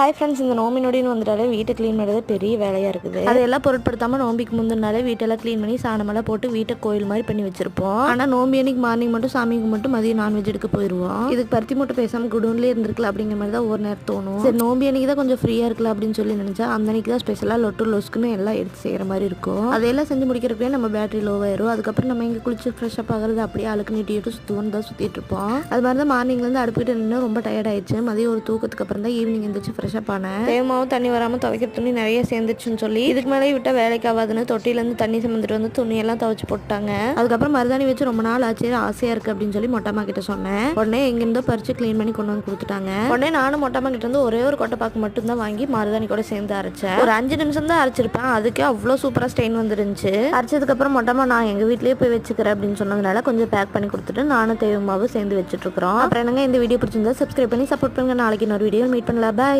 Hi friends இந்த நோம்பி நொடின்னு வந்துட்டாலே வீட்டை க்ளீன் பண்ணுறது பெரிய வேலையாக இருக்குது. அதையெல்லாம் பொருட்படுத்தாமல் நோம்பிக்கு முந்தினாலே வீட்டெல்லாம் க்ளீன் பண்ணி சாணமெல்லாம் போட்டு வீட்டை கோயில் மாதிரி பண்ணி வச்சிருப்போம். ஆனால் நோம்பி அன்னைக்கு மார்னிங் மட்டும் சாமிக்கு மட்டும் மதியம் நான்வெஜ் எடுக்க போயிடுவோம் இதுக்கு பருத்தி மூட்டை பேசாமல் குடோன்லேயே இருந்திருக்கலாம் அப்படிங்கிற மாதிரி தான் ஒரு நேரம் தோணும். சரி நோம்பி அன்னைக்கு தான் கொஞ்சம் ஃப்ரீயாக இருக்கலாம் அப்படின்னு சொல்லி நினச்சா அந்த அன்னைக்கு தான் ஸ்பெஷலாக லொட்டு லொஸ்க்குன்னு எல்லாம் எடுத்து செய்கிற மாதிரி இருக்கும். அதையெல்லாம் செஞ்சு முடிக்கிறப்பே நம்ம பேட்டரி லோவாயிரும் அதுக்கப்புறம் நம்ம இங்கே குளிச்சு ஃப்ரெஷ்ஷப் ஆகிறது அப்படியே அழுக்கு நீட்டிட்டு சுற்றுவோம் தான் சுற்றிட்டு இருப்போம். அது மாதிரி தான் மார்னிங்லேருந்து அடுப்பிட்டு நின்று ரொம்ப டயர்ட் ஆயிடுச்சு. மதியம் ஒரு தூக்கத்துக்கு அப்புறம் தான் ஈவினிங் எந்திரிச்சு ஃப்ரெஷ்அப் ஆனேன் தேவமாவும் தண்ணி வராமல் துவைக்கிற துணி நிறைய சேர்ந்துச்சுன்னு சொல்லி இதுக்கு மேலே விட்டால் வேலைக்கு ஆகாதுன்னு தொட்டிலேருந்து தண்ணி சுமந்துட்டு வந்து துணியெல்லாம் துவைச்சு போட்டாங்க. அதுக்கப்புறம் மருதாணி வச்சு ரொம்ப நாள் ஆச்சு ஆசையாக இருக்குது அப்படின்னு சொல்லி மொட்டம்மா கிட்ட சொன்னேன். உடனே எங்கேருந்தோ பறிச்சு க்ளீன் பண்ணி கொண்டு வந்து கொடுத்துட்டாங்க. உடனே நானும் மொட்டம்மா கிட்ட இருந்து ஒரே ஒரு கொட்டை பாக்கு மட்டும்தான் வாங்கி மருதாணி கூட சேர்ந்து அரைச்சேன். ஒரு அஞ்சு நிமிஷம் தான் அரைச்சிருப்பேன். அதுக்கே அவ்வளோ சூப்பராக ஸ்டெயின் வந்துருந்துச்சு. அரைச்சதுக்கப்புறம் மொட்டமா நான் எங்கள் வீட்லேயே போய் வச்சுக்கிறேன் அப்படின்னு சொன்னதுனால கொஞ்சம் பேக் பண்ணி கொடுத்துட்டு நானும் தேவமாவும் சேர்ந்து வச்சுட்டு இருக்கிறோம். அப்புறம் என்னங்க இந்த வீடியோ பிடிச்சிருந்தா சப்ஸ்கிரைப் பண்ணி சப்போர்ட் பண்ணுங்க. நாளைக்கு இன்னொரு வீடியோ மீட் பண்ணலாம். பாய்